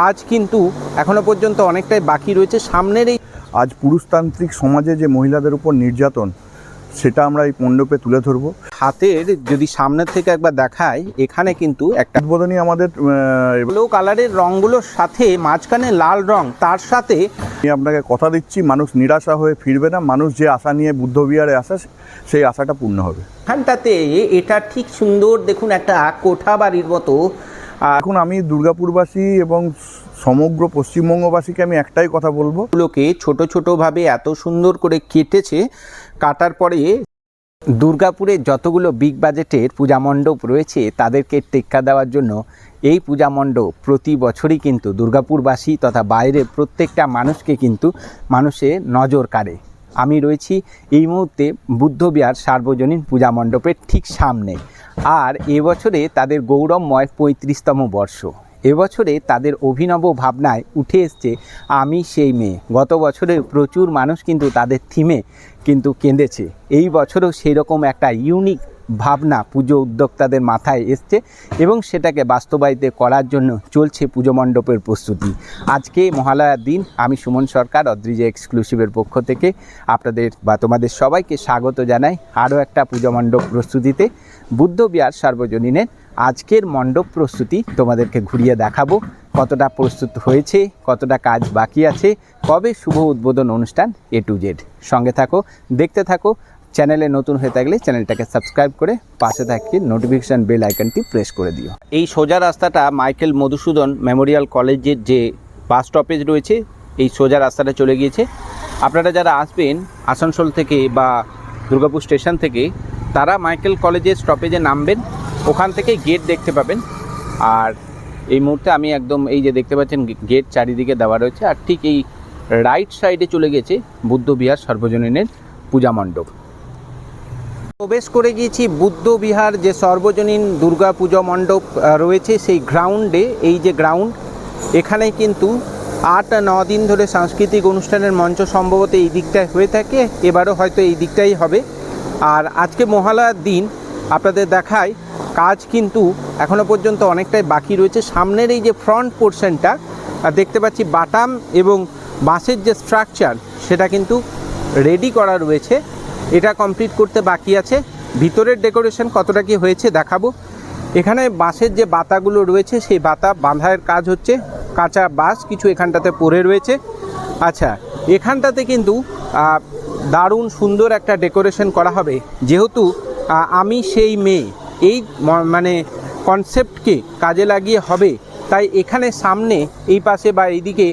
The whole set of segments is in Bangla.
কাজ কিন্তু এখনও পর্যন্ত অনেকটাই বাকি রয়েছে। সামনের এই আজ পুরুষতান্ত্রিক সমাজে যে মহিলাদের উপর নির্যাতন সেটা আমরা এই মণ্ডপে তুলে ধরবো। হাতের যদি সামনের থেকে একবার দেখায় এখানে কিন্তু একটা উদ্বোধনী আমাদের ব্লু কালারের রঙগুলোর সাথে মাঝখানে লাল রং তার সাথে আমি আপনাকে কথা দিচ্ছি মানুষ নিরাশা হয়ে ফিরবে না মানুষ যে আশা নিয়ে বুদ্ধবিহারে আসে সেই আশাটা পূর্ণ হবে। এখানটাতে এটা ঠিক সুন্দর দেখুন একটা কোঠা বাড়ির মতো এখন আমি দুর্গাপুরবাসী এবং সমগ্র পশ্চিমবঙ্গবাসীকে আমি একটাই কথা বলব। গুলোকে ছোট ছোটোভাবে এত সুন্দর করে কেটেছে, কাটার পরে দুর্গাপুরে যতগুলো বিগ বাজেটের পূজা মণ্ডপ রয়েছে, তাদেরকে টেক্কা দেওয়ার জন্য এই পূজা মণ্ডপ প্রতি বছরই কিন্তু দুর্গাপুরবাসী তথা বাইরের প্রত্যেকটা মানুষকে কিন্তু মানুষের নজর কাড়ে। আমি রয়েছি এই মুহূর্তে বুদ্ধবিহার সার্বজনীন পূজা মণ্ডপের ঠিক সামনে। আর এবছরে তাদের গৌরবময় পঁয়ত্রিশতম বর্ষ। এবছরে তাদের অভিনব ভাবনায় উঠে এসছে, আমি সেই মেয়ে। গত বছরে প্রচুর মানুষ কিন্তু তাদের থিমে কিন্তু কেঁদেছে। এই বছরও সেই রকম একটা ইউনিক ভাবনা, পুজো উদ্যোক্তাদের মাথায় এসছে এবং সেটাকে বাস্তবায়িত করার জন্য চলছে পুজো মণ্ডপের প্রস্তুতি। আজকে মহালয়ার দিন, আমি সুমন সরকার, অদ্রিজা এক্সক্লুসিভের পক্ষ থেকে আপনাদের বা তোমাদের সবাইকে স্বাগত জানাই আরও একটা পুজো মণ্ডপ প্রস্তুতিতে। বুদ্ধবিহার সার্বজনীনের আজকের মণ্ডপ প্রস্তুতি তোমাদেরকে ঘুরিয়ে দেখাবো, কতটা প্রস্তুত হয়েছে, কতটা কাজ বাকি আছে, কবে শুভ উদ্বোধন অনুষ্ঠান এ টু জেড সঙ্গে থাকো, দেখতে থাকো চ্যানেলে নতুন হয়ে থাকলে চ্যানেলটাকে সাবস্ক্রাইব করে পাশে থাকি নোটিফিকেশান বেল আইকনটি প্রেস করে দিও। এই সোজা রাস্তাটা মাইকেল মধুসূদন মেমোরিয়াল কলেজের যে বাস স্টপেজ রয়েছে, এই সোজা রাস্তাটা চলে গিয়েছে। আপনারা যারা আসবেন আসানসোল থেকে বা দুর্গাপুর স্টেশন থেকে, তারা মাইকেল কলেজের স্টপেজে নামবেন, ওখান থেকে গেট দেখতে পাবেন। আর এই মুহূর্তে আমি একদম এই যে দেখতে পাচ্ছেন গেট চারিদিকে দেওয়া রয়েছে। আর ঠিক এই রাইট সাইডে চলে গেছে বুদ্ধবিহার সর্বজনীনের পূজা মণ্ডপ। প্রবেশ করে গিয়েছি বুদ্ধ বিহার যে সর্বজনীন দুর্গা পুজো মণ্ডপ রয়েছে সেই গ্রাউন্ডে। এই যে গ্রাউন্ড, এখানে কিন্তু আট ন দিন ধরে সাংস্কৃতিক অনুষ্ঠানের মঞ্চ সম্ভবত এই দিকটায় হয়ে থাকে। এবারও হয়তো এই দিকটাই হবে। আর আজকে মহালয়ার দিন আপনাদের দেখায়, কাজ কিন্তু এখনও পর্যন্ত অনেকটাই বাকি রয়েছে। সামনের এই যে ফ্রন্ট পোর্শনটা দেখতে পাচ্ছি বাটাম এবং বাঁশের যে স্ট্রাকচার সেটা কিন্তু রেডি করা রয়েছে। এটা কমপ্লিট করতে বাকি আছে। ভিতরের ডেকোরেশন কতটা কি হয়েছে দেখাবো। এখানে বাঁশের যে বাতাগুলো রয়েছে, সেই বাতা বাঁধার কাজ হচ্ছে কাঁচা বাঁশ কিছু এখানটাতে পড়ে রয়েছে। আচ্ছা এখানটাতে কিন্তু দারুণ সুন্দর একটা ডেকোরেশন করা হবে। যেহেতু আমি সেই মেয়ে, এই মানে কনসেপ্টকে কাজে লাগিয়ে হবে। তাই এখানে সামনে, এই পাশে বা এইদিকে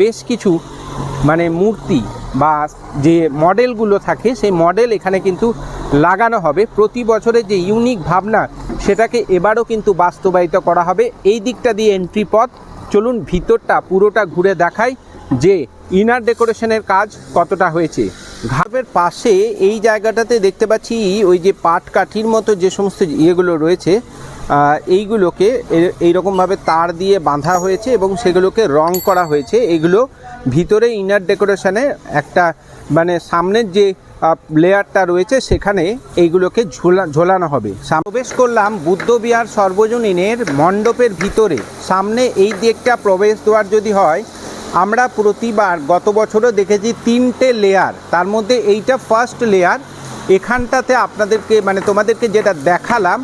বেশ কিছু মানে মূর্তি বা যে মডেলগুলো থাকে, সেই মডেল এখানে কিন্তু লাগানো হবে। প্রতি বছরের যে ইউনিক ভাবনা, সেটাকে এবারও কিন্তু বাস্তবায়িত করা হবে। এই দিকটা দিয়ে এন্ট্রি পথ, চলুন ভিতরটা পুরোটা ঘুরে দেখাই যে ইনার ডেকোরেশনের কাজ কতটা হয়েছে। ঘাবের পাশে এই জায়গাটাতে দেখতে পাচ্ছি ওই যে পাট কাঠির মতো যে সমস্ত ইয়েগুলো রয়েছে এইগুলোকে এইরকমভাবে তার দিয়ে বাঁধা হয়েছে এবং সেগুলোকে রং করা হয়েছে। এগুলো ভিতরে ইনার ডেকোরেশনে একটা মানে সামনের যে লেয়ারটা রয়েছে, সেখানে এইগুলোকে ঝোলা ঝোলানো হবে। প্রবেশ করলাম বুদ্ধবিহার সর্বজনীনের মণ্ডপের ভিতরে। সামনে এই দিকটা প্রবেশ দ্বার যদি হয়, আমরা প্রতিবার গত বছরও দেখেছি তিনটে লেয়ার তার মধ্যে এইটা ফার্স্ট লেয়ার এখানটাতে আপনাদেরকে মানে তোমাদেরকে যেটা দেখালাম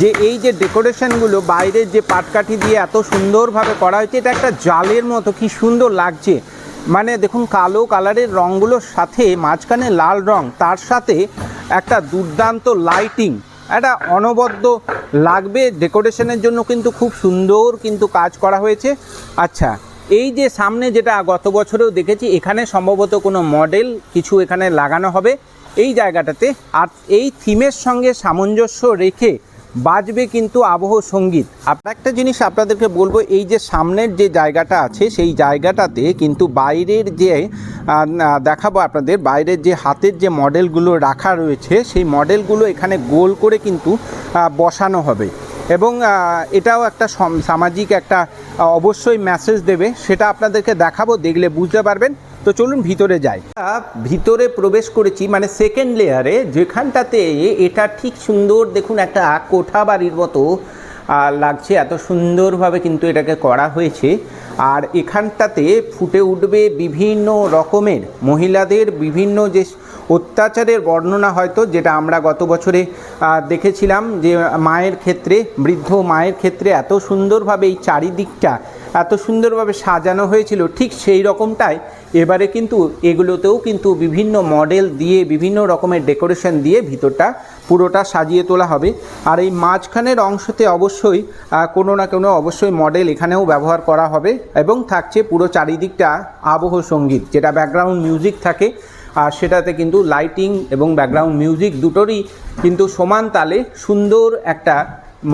যে এই যে ডেকোরেশনগুলো বাইরের যে পাটকাঠি দিয়ে এত সুন্দরভাবে করা হয়েছে, এটা একটা জালের মতো, কি সুন্দর লাগছে। মানে দেখুন, কালো কালারের রঙগুলোর সাথে, মাঝখানে লাল রং, তার সাথে একটা দুর্দান্ত লাইটিং একটা অনবদ্য লাগবে ডেকোরেশনের জন্য কিন্তু খুব সুন্দর কিন্তু কাজ করা হয়েছে। আচ্ছা এই যে সামনে যেটা গত বছরেও দেখেছি, এখানে সম্ভবত কোনো মডেল কিছু এখানে লাগানো হবে। এই জায়গাটাতে, আর এই থিমের সঙ্গে সামঞ্জস্য রেখে বাজবে কিন্তু আবহ সংগীত। একটা জিনিস আপনাদেরকে বলব, এই যে সামনের যে জায়গাটা আছে, সেই জায়গাটাতে কিন্তু বাইরের যে দেখাবো আপনাদের, বাইরের যে হাতের যে মডেলগুলো রাখা রয়েছে, সেই মডেলগুলো এখানে গোল করে কিন্তু বসানো হবে। এবং এটাও একটা সামাজিক একটা অবশ্যই মেসেজ দেবে। সেটা আপনাদেরকে দেখাবো, দেখলে বুঝতে পারবেন। তো চলুন ভিতরে যাই। ভিতরে প্রবেশ করেছি মানে সেকেন্ড লেয়ারে যেখানটাতে এটা ঠিক সুন্দর, দেখুন একটা কোঠা বাড়ির মতো লাগছে এত সুন্দরভাবে কিন্তু এটাকে করা হয়েছে। আর এখানটাতে ফুটে উঠবে বিভিন্ন রকমের মহিলাদের বিভিন্ন যে অত্যাচারের বর্ণনা হয়তো, যেটা আমরা গত বছরে দেখেছিলাম যে মায়ের ক্ষেত্রে, বৃদ্ধ মায়ের ক্ষেত্রে এত সুন্দরভাবে এই চারিদিকটা, এত সুন্দরভাবে সাজানো হয়েছিল, ঠিক সেই রকমটাই। এবারে কিন্তু এগুলোতেও কিন্তু বিভিন্ন মডেল দিয়ে, বিভিন্ন রকমের ডেকোরেশন দিয়ে ভিতরটা পুরোটা সাজিয়ে তোলা হবে। আর এই মাঝখানের অংশতে অবশ্যই কোনো না কোনো অবশ্যই মডেল এখানেও ব্যবহার করা হবে এবং থাকছে পুরো চারিদিকটা আবহ সংগীত, যেটা ব্যাকগ্রাউন্ড মিউজিক থাকে। আর সেটাতে কিন্তু লাইটিং এবং ব্যাকগ্রাউন্ড মিউজিক দুটোরই কিন্তু সমান তালে সুন্দর একটা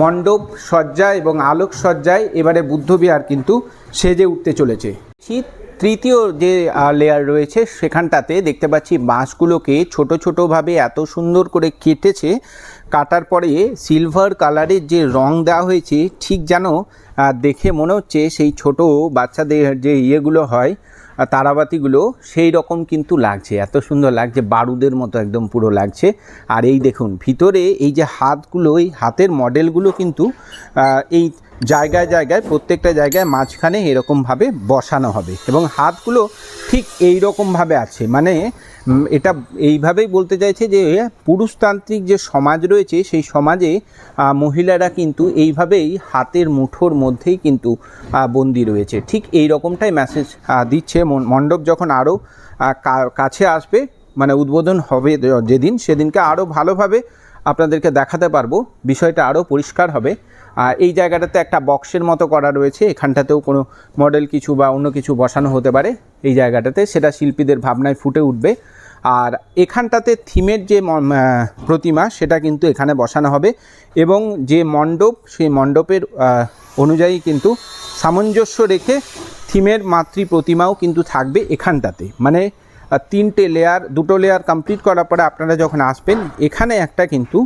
মণ্ডপ সজ্জায় এবং আলোক সজ্জায় এবারে বুদ্ধবিহার কিন্তু সেজে উঠতে চলেছে। শীত তৃতীয় যে লেয়ার রয়েছে সেখানটাতে দেখতে পাচ্ছি বাঁশগুলোকে ছোট ছোটোভাবে এত সুন্দর করে কেটেছে, কাটার পরে সিলভার কালারের যে রং দেওয়া হয়েছে, ঠিক যেন দেখে মনে হচ্ছে সেই ছোট বাচ্চাদের যে ইয়েগুলো হয় তারাবাতিগুলো সেই রকম কিন্তু লাগছে, এত সুন্দর লাগছে, বারুদের মতো একদম পুরো লাগছে। আর এই দেখুন, ভিতরে এই যে হাতগুলো, এই হাতের মডেলগুলো কিন্তু এই জায়গায় জায়গায়, প্রত্যেকটা জায়গায় মাঝখানে এরকমভাবে বসানো হবে এবং হাতগুলো ঠিক এই রকমভাবে আছে। মানে এটা এইভাবেই বলতে চাইছে যে, পুরুষতান্ত্রিক যে সমাজ রয়েছে, সেই সমাজে মহিলারা কিন্তু এইভাবেই হাতের মুঠোর মধ্যেই কিন্তু বন্দি রয়েছে। ঠিক এই রকমটাই মেসেজ দিচ্ছে মণ্ডপ যখন আরও কাছে আসবে মানে উদ্বোধন হবে যেদিন, সেদিনকে আরও ভালোভাবে আপনাদেরকে দেখাতে পারব। বিষয়টা আরও পরিষ্কার হবে। আর এই জায়গাটাতে একটা বক্সের মতো করা রয়েছে। এখানটাতেও কোনো মডেল কিছু বা অন্য কিছু বসানো হতে পারে। এই জায়গাটাতে সেটা শিল্পীদের ভাবনায় ফুটে উঠবে। আর এখানটাতে থিমের যে প্রতিমা সেটা কিন্তু এখানে বসানো হবে। এবং যে মণ্ডপ, সেই মণ্ডপের অনুযায়ী কিন্তু সামঞ্জস্য রেখে থিমের মাতৃ প্রতিমাও কিন্তু থাকবে এখানটাতে। মানে তিনটে লেয়ার দুটো লেয়ার কমপ্লিট করার পরে আপনারা যখন আসবেন, এখানে একটা কিন্তু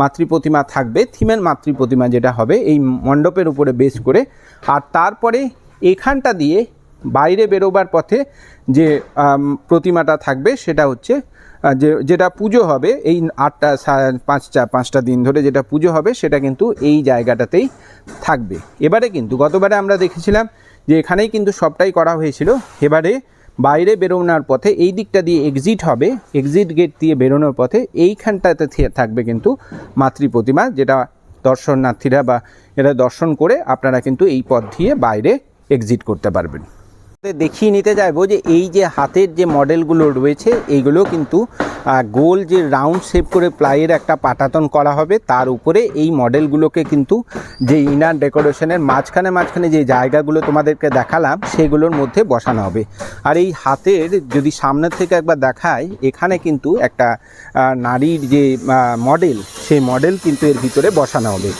মাতৃ প্রতিমা থাকবে থিমের মাতৃ প্রতিমা যেটা হবে, এই মণ্ডপের উপরে বেস করে। আর তারপরে এখানটা দিয়ে বাইরে বেরোবার পথে যে প্রতিমাটা থাকবে, সেটা হচ্ছে যে, যেটা পুজো হবে, এই আটটা পাঁচটা পাঁচটা দিন ধরে যেটা পুজো হবে, সেটা কিন্তু এই জায়গাটাতেই থাকবে। এবারে কিন্তু গতবারে আমরা দেখেছিলাম যে এখানেই কিন্তু সবটাই করা হয়েছিল। এবারে বাইরে বেরোনোর পথে এই দিকটা দিয়ে এক্সিট হবে। এক্সিট গেট দিয়ে বেরোনোর পথে এইখানটাতে থাকবে কিন্তু মাতৃ প্রতিমা, যেটা দর্শনার্থীরা বা এরা দর্শন করে আপনারা কিন্তু এই পথ দিয়ে বাইরে এক্সিট করতে পারবেন। দেখিয়ে নিতে চাইব যে এই যে হাতের যে মডেলগুলো রয়েছে, এইগুলো কিন্তু গোল যে রাউন্ড শেপ করে প্লাইয়ের একটা পাটাতন করা হবে, তার উপরে এই মডেলগুলোকে কিন্তু যে ইনার ডেকোরেশনের মাঝখানে মাঝখানে যে জায়গাগুলো তোমাদেরকে দেখালাম, সেগুলোর মধ্যে বসানো হবে। আর এই হাতের যদি সামনের থেকে একবার দেখায় এখানে কিন্তু একটা নারীর যে মডেল, সেই মডেল কিন্তু এর ভিতরে বসানো হবে।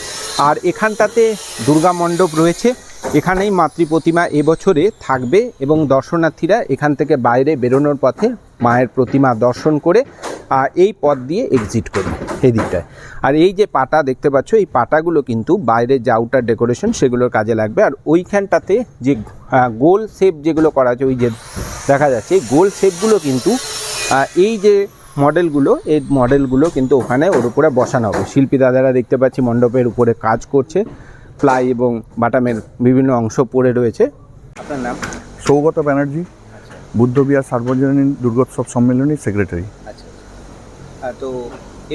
আর এখানটাতে দুর্গা মণ্ডপ রয়েছে এখানেই মাতৃ প্রতিমা এবছরে থাকবে এবং দর্শনার্থীরা এখান থেকে বাইরে বেরোনোর পথে মায়ের প্রতিমা দর্শন করে এই পথ দিয়ে এক্সিট করবে এই দিকটায় আর এই যে পাটা দেখতে পাচ্ছ, এই পাটাগুলো কিন্তু বাইরে যে আউটার ডেকোরেশন সেগুলোর কাজে লাগবে। আর ওইখানটাতে যে গোল শেপ যেগুলো করা আছে, ওই যে দেখা যাচ্ছে গোল শেপগুলো কিন্তু এই যে মডেলগুলো, এই মডেলগুলো কিন্তু ওখানে ওর উপরে বসানো হবে। শিল্পী দাদারা দেখতে পাচ্ছি মণ্ডপের উপরে কাজ করছে। প্লাই এবং বাটামের বিভিন্ন অংশ পড়ে রয়েছে। আপনার নাম? সৌগত ব্যানার্জি বুদ্ধবিহার সার্বজনীন দুর্গোৎসব সম্মেলনীর সেক্রেটারি। আচ্ছা তো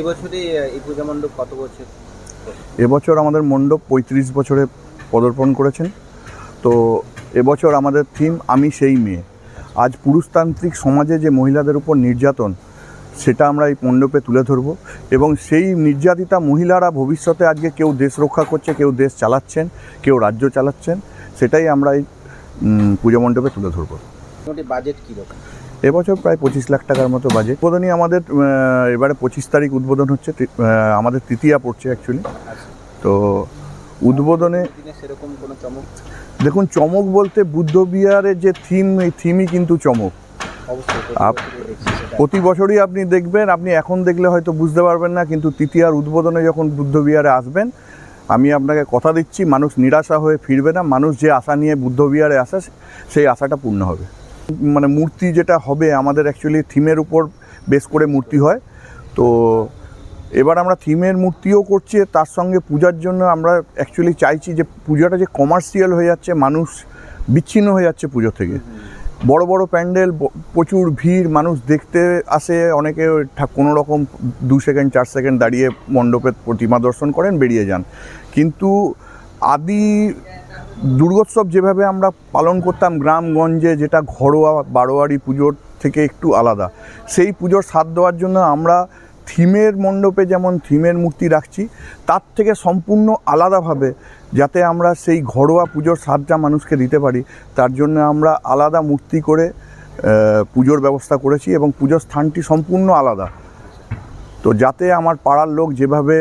এবছরে এই পূজা মণ্ডপ কত বছর? এবছর আমাদের মণ্ডপ পঁয়ত্রিশ বছরে পদার্পণ করেছেন। তো এবছর আমাদের থিম আমি সেই মেয়ে। আজ পুরুষতান্ত্রিক সমাজে যে মহিলাদের উপর নির্যাতন সেটা আমরা এই মণ্ডপে তুলে ধরব। এবং সেই নির্যাতিতা মহিলারা ভবিষ্যতে আজকে কেউ দেশ রক্ষা করছে কেউ দেশ চালাচ্ছেন কেউ রাজ্য চালাচ্ছেন সেটাই আমরা এই পূজা মণ্ডপে তুলে ধরবো। বাজেট কীরকম এবছর প্রায় পঁচিশ লাখ টাকার মতো বাজেট উদ্বোধনী আমাদের এবারে পঁচিশ তারিখ উদ্বোধন হচ্ছে আমাদের তৃতীয়া পড়ছে অ্যাকচুয়ালি আচ্ছা। তো উদ্বোধনে সেরকম কোনো চমক? দেখুন চমক বলতে বুদ্ধবিহারের যে থিম এই থিমই কিন্তু চমক। প্রতি বছরই আপনি দেখবেন আপনি এখন দেখলে হয়তো বুঝতে পারবেন না কিন্তু তৃতীয়ার উদ্বোধনে যখন বুদ্ধবিহারে আসবেন আমি আপনাকে কথা দিচ্ছি মানুষ নিরাশা হয়ে ফিরবে না মানুষ যে আশা নিয়ে বুদ্ধবিহারে আসে সেই আশাটা পূর্ণ হবে। মানে মূর্তি যেটা হবে আমাদের অ্যাকচুয়ালি থিমের উপর বেশ করে মূর্তি হয়। তো এবার আমরা থিমের মূর্তিও করছি তার সঙ্গে পূজার জন্য আমরা অ্যাকচুয়ালি চাইছি যে পূজাটা যে কমার্শিয়াল হয়ে যাচ্ছে মানুষ বিচ্ছিন্ন হয়ে যাচ্ছে পুজো থেকে। বড় বড় প্যান্ডেল প্রচুর ভিড়, মানুষ দেখতে আসে, অনেকে কোনো রকম দু সেকেন্ড, চার সেকেন্ড দাঁড়িয়ে মণ্ডপের প্রতিমা দর্শন করেন, বেরিয়ে যান। কিন্তু আদি দুর্গোৎসব যেভাবে আমরা পালন করতাম, গ্রামগঞ্জে যেটা ঘরোয়া বারোয়ারি পুজোর থেকে একটু আলাদা। সেই পুজোর স্বাদ দেওয়ার জন্য আমরা থিমের মণ্ডপে যেমন থিমের মূর্তি রাখছি, তার থেকে সম্পূর্ণ আলাদাভাবে যাতে আমরা সেই ঘরোয়া পুজোর স্বাদটা মানুষকে দিতে পারি, তার জন্য আমরা আলাদা মূর্তি করে পুজোর ব্যবস্থা করেছি এবং পুজোর স্থানটি সম্পূর্ণ আলাদা। তো যাতে আমার পাড়ার লোক যেভাবে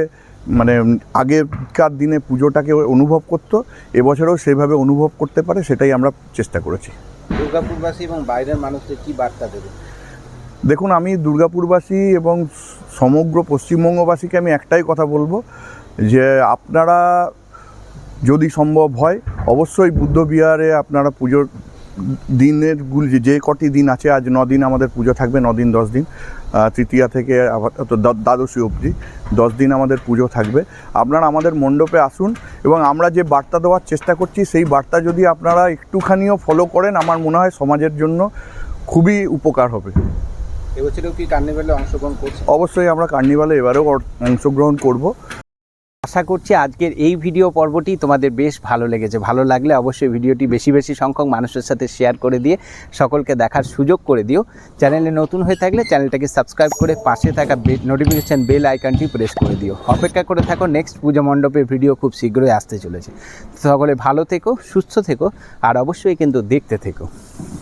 মানে আগেকার দিনে পুজোটাকে অনুভব করতো, এবছরেও সেভাবে অনুভব করতে পারে, সেটাই আমরা চেষ্টা করেছি। দুর্গাপুরবাসী এবং বাইরের মানুষদের কি বার্তা দেবে? দেখুন, আমি দুর্গাপুরবাসী এবং সমগ্র পশ্চিমবঙ্গবাসীকে আমি একটাই কথা বলব যে আপনারা যদি সম্ভব হয়, অবশ্যই বুদ্ধবিহারে আপনারা পুজোর দিনের গুলি যে কটি দিন আছে, আজ দিন আমাদের পুজো থাকবে দিন, দশ দিন তৃতীয়া থেকে দ্বাদশী অবধি দশ দিন আমাদের পুজো থাকবে। আপনারা আমাদের মণ্ডপে আসুন এবং আমরা যে বার্তা দেওয়ার চেষ্টা করছি, সেই বার্তা যদি আপনারা একটুখানিও ফলো করেন, আমার মনে হয় সমাজের জন্য খুবই উপকার হবে। এবছরেও কি কার্নিভ্যালে অংশগ্রহণ করছে? অবশ্যই আমরা কার্নিভালে এবারেও অংশগ্রহণ করব। আশা করছি আজকের এই ভিডিও পর্বটি তোমাদের বেশ ভালো লেগেছে। ভালো লাগলে অবশ্যই ভিডিওটি বেশি বেশি সংখ্যক মানুষের সাথে শেয়ার করে দিয়ে সকলকে দেখার সুযোগ করে দিও। চ্যানেলে নতুন হয়ে থাকলে চ্যানেলটাকে সাবস্ক্রাইব করে পাশে থাকা নোটিফিকেশান বেল আইকনটি প্রেস করে দিও। অপেক্ষা করে থাকো নেক্সট পুজো মণ্ডপের ভিডিও খুব শীঘ্রই আসতে চলেছে। সকলে ভালো থেকো সুস্থ থেকো আর অবশ্যই কিন্তু দেখতে থেকো।